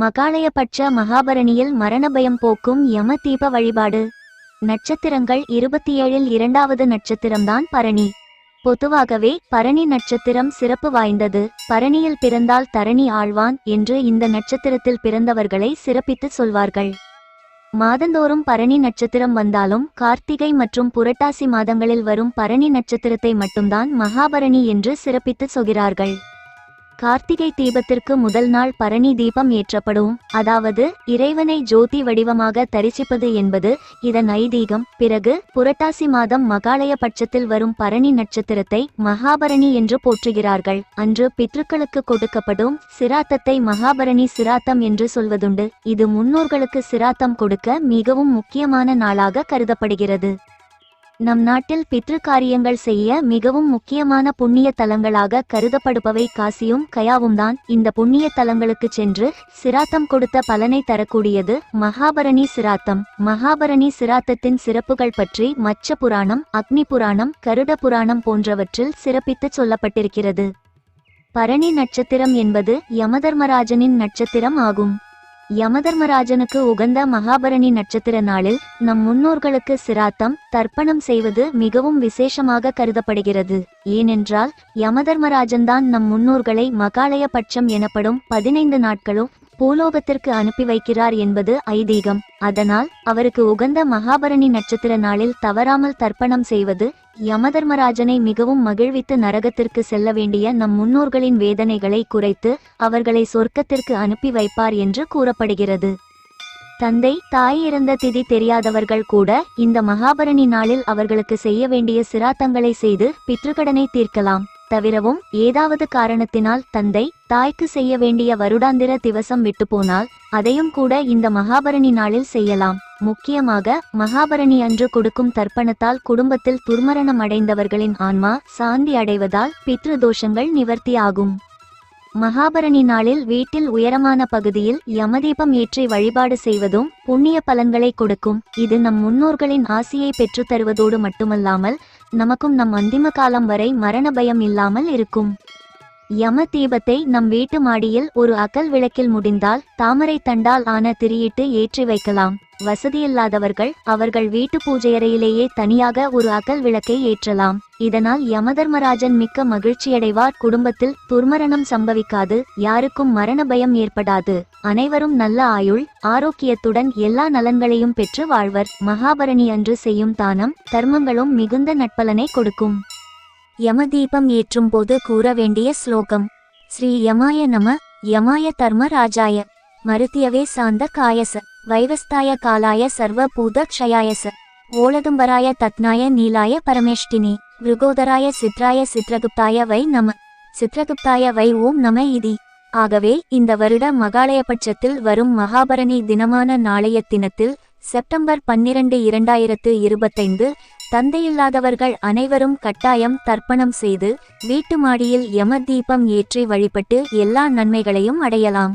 மகாலயபட்ச மகாபரணியில் மரணபயம் போக்கும் யம தீப வழிபாடு. நட்சத்திரங்கள் இருபத்தி ஏழில் இரண்டாவது நட்சத்திரம்தான் பரணி. பொதுவாகவே பரணி நட்சத்திரம் சிறப்பு வாய்ந்தது. பரணியில் பிறந்தால் தரணி ஆழ்வான் என்று இந்த நட்சத்திரத்தில் பிறந்தவர்களை சிறப்பித்து சொல்வார்கள். மாதந்தோறும் பரணி நட்சத்திரம் வந்தாலும் கார்த்திகை மற்றும் புரட்டாசி மாதங்களில் வரும் பரணி நட்சத்திரத்தை மட்டும்தான் மகாபரணி என்று சிறப்பித்து சொல்கிறார்கள். கார்த்திகை தீபத்திற்கு முதல் நாள் பரணி தீபம் ஏற்றப்படும். அதாவது இறைவனை ஜோதி வடிவமாக தரிசிப்பது என்பது இதன் ஐதீகம். பிறகு புரட்டாசி மாதம் மகாலய பட்சத்தில் வரும் பரணி நட்சத்திரத்தை மகாபரணி என்று போற்றுகிறார்கள். அன்று பித்ருக்களுக்கு கொடுக்கப்படும் சிராத்தத்தை மகாபரணி சிராத்தம் என்று சொல்வதுண்டு. இது முன்னோர்களுக்கு சிராத்தம் கொடுக்க மிகவும் முக்கியமான நாளாக கருதப்படுகிறது. நம் நாட்டில் பித்ரு காரியங்கள் செய்ய மிகவும் முக்கியமான புண்ணிய தலங்களாக கருதப்படுபவை காசியும் கயாவும் தான். இந்த புண்ணிய தலங்களுக்கு சென்று சிராத்தம் கொடுத்த பலனை தரக்கூடியது மகாபரணி சிராத்தம். மகாபரணி சிராத்தத்தின் சிறப்புகள் பற்றி மச்ச புராணம் அக்னி புராணம் கருட புராணம் போன்றவற்றில் சிறப்பித்துச் சொல்லப்பட்டிருக்கிறது. பரணி நட்சத்திரம் என்பது யமதர்மராஜனின் நட்சத்திரம் ஆகும். யமதர்மராஜனுக்கு உகந்த மகாபரணி நட்சத்திர நாளில் நம் முன்னோர்களுக்கு சிராத்தம் தர்ப்பணம் செய்வது மிகவும் விசேஷமாக கருதப்படுகிறது. ஏனென்றால் யமதர்மராஜன்தான் நம் முன்னோர்களை மகாலய பட்சம் எனப்படும் பதினைந்து நாட்களும் பூலோகத்திற்கு அனுப்பி வைக்கிறார் என்பது ஐதீகம். அதனால் அவருக்கு உகந்த மகாபரணி நட்சத்திர நாளில் தவறாமல் தர்ப்பணம் செய்வது யமதர்மராஜனை மிகவும் மகிழ்வித்து நரகத்திற்கு செல்ல வேண்டிய நம் முன்னோர்களின் வேதனைகளை குறைத்து அவர்களை சொர்க்கத்திற்கு அனுப்பி வைப்பார் என்று கூறப்படுகிறது. தந்தை தாய் இறந்த திதி தெரியாதவர்கள் கூட இந்த மகாபரணி நாளில் அவர்களுக்கு செய்ய வேண்டிய சிராத்தங்களை செய்து பித்ருக்கடனை தீர்க்கலாம். தவிரவும் ஏதாவது காரணத்தினால் தந்தை தாய்க்கு செய்ய வேண்டிய வருடாந்திர திவசம் விட்டுப்போனால் அதையும் கூட இந்த மகாபரணி நாளில் செய்யலாம். முக்கியமாக மகாபரணி அன்று கொடுக்கும் தர்ப்பணத்தால் குடும்பத்தில் துர்மரணம் அடைந்தவர்களின் ஆன்மா சாந்தி அடைவதால் பித்ரு தோஷங்கள் நிவர்த்தியாகும் மகாபரணி நாளில் வீட்டில் உயரமான பகுதியில் யமதீபம் ஏற்றி வழிபாடு செய்வதும் புண்ணிய பலன்களை கொடுக்கும். இது நம் முன்னோர்களின் ஆசியை பெற்றுத் தருவதோடு மட்டுமல்லாமல் நமக்கும் நம் அந்திம காலம் வரை மரண பயம் இல்லாமல் இருக்கும். யம தீபத்தை நம் வீட்டு மாடியில் ஒரு அகல் விளக்கில் முடிந்தால் தாமரை தண்டால் ஆன திரியிட்டு ஏற்றி வைக்கலாம். வசதியில்லாதவர்கள் அவர்கள் வீட்டு பூஜையறையிலேயே தனியாக ஒரு அகல் விளக்கை ஏற்றலாம். இதனால் யமதர்மராஜன் மிக்க மகிழ்ச்சியடைவார். குடும்பத்தில் துர்மரணம் சம்பவிக்காது. யாருக்கும் மரண பயம் ஏற்படாது. அனைவரும் நல்ல ஆயுள் ஆரோக்கியத்துடன் எல்லா நலன்களையும் பெற்று வாழ்வர். மகாபரணி அன்று செய்யும் தானம் தர்மங்களும் மிகுந்த நட்பலனை கொடுக்கும். யமதீபம் ஏற்றும் போது கூற வேண்டிய ஸ்லோகம். ஸ்ரீ யமாய நம யமாய தர்ம ராஜாய மருத்தியவே சாந்த காயச. வைவஸ்தாய காலாய சர்வ பூத க்ஷயாயச. ஓலதும்பராய தத்னாய நீலாய பரமேஷ்டினி. விருகோதராய சித்ராய சித்ரகுப்தாய வை நம. சித்ரகுப்தாய வை ஓம் நம இதி. ஆகவே இந்த வருட மகாலயபட்சத்தில் வரும் மகாபரணி தினமான நாளைய தினத்தில் செப்டம்பர் பன்னிரண்டு இரண்டாயிரத்து இருபத்தைந்து தந்தையில்லாதவர்கள் அனைவரும் கட்டாயம் தர்ப்பணம் செய்து வீட்டு மாடியில் யம தீபம் ஏற்றி வழிபட்டு எல்லா நன்மைகளையும் அடையலாம்.